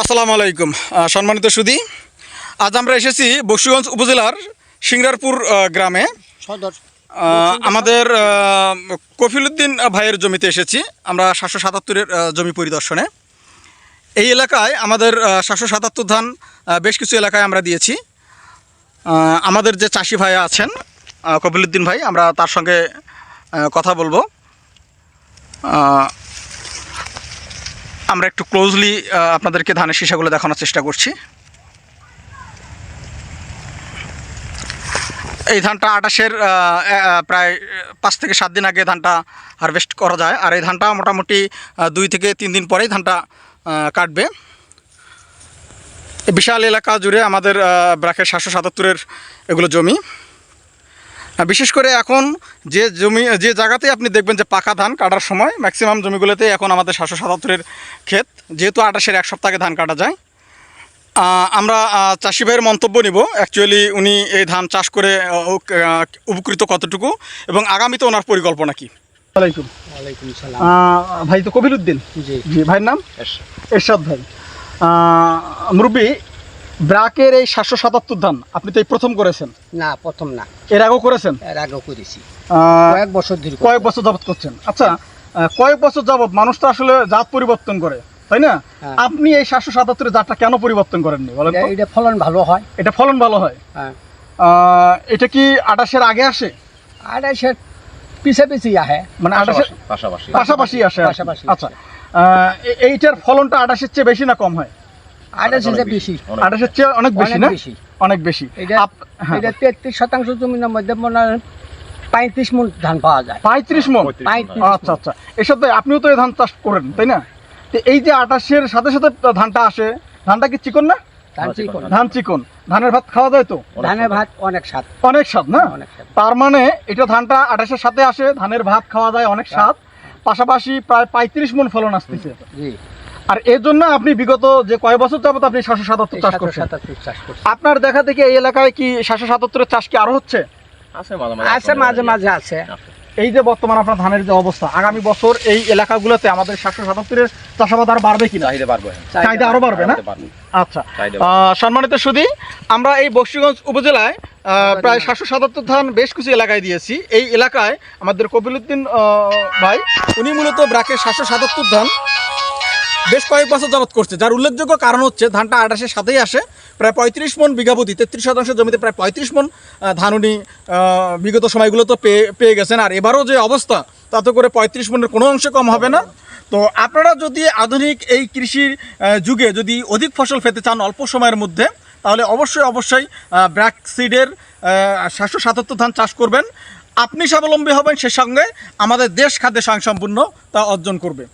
আসসালামু আলাইকুম। সম্মানিত সুদী আজ আমরা এসেছি বক্সিগঞ্জ উপজেলার সিংরারপুর গ্রামে। সদর। আমাদের কফিলুদ্দিন ভাইয়ের জমিতে এসেছি। আমরা সাতশো সাতাত্তরের জমি পরিদর্শনে। এই এলাকায় আমাদের সাতশো সাতাত্তর ধান বেশ কিছু এলাকায় আমরা দিয়েছি। আমাদের যে চাষি ভাই আছেন কফিলুদ্দিন ভাই আমরা তার সঙ্গে কথা বলব। আমরা একটু ক্লোজলি আপনাদেরকে ধানের শীষাগুলো দেখানোর চেষ্টা করছি। এই ধানটা আটাশের প্রায় পাঁচ থেকে সাত দিন আগে ধানটা হারভেস্ট করা যায়। আর এই ধানটা মোটামুটি দুই থেকে তিন দিন পরেই ধানটা কাটবে। বিশাল এলাকা জুড়ে আমাদের ব্রাকের সাতশো সাতাত্তরের এগুলো জমি। বিশেষ করে এখন যে জমি যে জায়গাতেই আপনি দেখবেন যে পাকা ধান কাটার সময় ম্যাক্সিমাম জমিগুলোতেই এখন আমাদের সাতশো সাতাত্তরের ক্ষেত যেহেতু আটাশের এক সপ্তাহে ধান কাটা যায়। আমরা চাষি ভাইয়ের মন্তব্য নিব। অ্যাকচুয়ালি উনি এই ধান চাষ করে উপকৃত কতটুকু এবং আগামীতে ওনার পরিকল্পনা কি? ওয়ালাইকুম। ওয়ালাইকুম সালাম। ভাই তো কবিরুদ্দিন জি। জি ভাইয়ের নাম? এরশাদ। ভাই। মুরব্বী ব্রাকের এই সাতশো সাতাত্তর ধান আপনি তো এই প্রথম করেছেন। না প্রথম না। এর আগেও করেছেন? এর আগেও করেছি। কয়েক বছর ধরে কয়েক বছর যাবত করছেন। আচ্ছা কয়েক বছর যাবত মানুষ তো আসলে জাত পরিবর্তন করে তাই না? হ্যাঁ। আপনি এই সাতশো সাতাত্তরের জাতটা কেন পরিবর্তন করেননি বলেন এটা- এটা ফলন ভালো হয়। এটা ফলন ভালো হয়। হ্যাঁ। আহ, এটা কি আটাশের আগে আসে? এসে পিছে পিছে আহে। মানে আটাশের পাশাপাশি। পাশাপাশি আসে পাশাপাশি। আচ্ছা আহ, এইটার ফলনটা আটাশের চেয়ে বেশি না কম হয়? আর এসে বেশি অনেক চেয়ে অনেক বেশি না? অনেক বেশি। এটা হ্যাঁ, এটা তেত্রিশ শতাংশ জমির মধ্যে মনে হয় পঁয়ত্রিশ মন ধান পাওয়া যায়। পঁয়ত্রিশ মন? আচ্ছা আচ্ছা। এসব আপনিও তো এই ধান চাষ করেন তাই না? তো এই যে আটাশের সাথে সাথে ধানটা আসে ধানটা কি চিকন না? ধান চিকন। ধানের ভাত খাওয়া যায় তো? ধানের ভাত অনেক স্বাদ। অনেক স্বাদ না? তার মানে এটা ধানটা আঠাশের সাথে আসে ধানের ভাত খাওয়া যায় অনেক স্বাদ। পাশাপাশি প্রায় পঁয়ত্রিশ মন ফলন আসতেছে। জি। আর এর জন্য আপনি বিগত যে কয় বছর যাবত আপনি সাতশো সাতাত্তর চাষ করছেন। আপনার দেখা থেকে এই এলাকায় কি সাতশো সাতাত্তরের চাষ কি আরও হচ্ছে? আছে মাঝে মাঝে আছে মাঝে মাঝে আছে। এই যে বর্তমান আপনার ধানের যে অবস্থা আগামী বছর এই এলাকাগুলোতে আমাদের সাতশো সাতাত্তরের চাষাবাদ আর বাড়বে কিনা? চাহিদা বাড়বে। চাহিদা আরও বাড়বে না? আচ্ছা। আহ, সম্মানিত সুদী আমরা এই বক্সিগঞ্জ উপজেলায় আহ, প্রায় সাতশো সাতাত্তর ধান বেশ কিছু এলাকায় দিয়েছি। এই এলাকায় আমাদের কপিলুদ্দিন আহ, ভাই উনি মূলত ব্রাকের সাতশো সাতাত্তর ধান বেশ কয়েক বছর যাবত করছে। যার উল্লেখযোগ্য কারণ হচ্ছে, ধানটা আটাশের সাথেই আসে। প্রায় পঁয়ত্রিশ মন বিঘাপতি তেত্রিশ শতাংশ জমিতে প্রায় পঁয়ত্রিশ মন ধান উনি বিগত সময়গুলো তো পেয়ে পেয়ে গেছেন। আর এবারও যে অবস্থা, তাতে করে পঁয়ত্রিশ মনের কোনো অংশে কম হবে না। তো আপনারা যদি আধুনিক এই কৃষির যুগে যদি অধিক ফসল পেতে চান অল্প সময়ের মধ্যে, তাহলে অবশ্যই অবশ্যই ব্র্যাক সিডের সাতশো সাতাত্তর ধান চাষ করবেন। আপনি স্বাবলম্বী হবেন সে সঙ্গে আমাদের দেশ খাদ্যে স্বয়ংসম্পূর্ণ তা অর্জন করবে।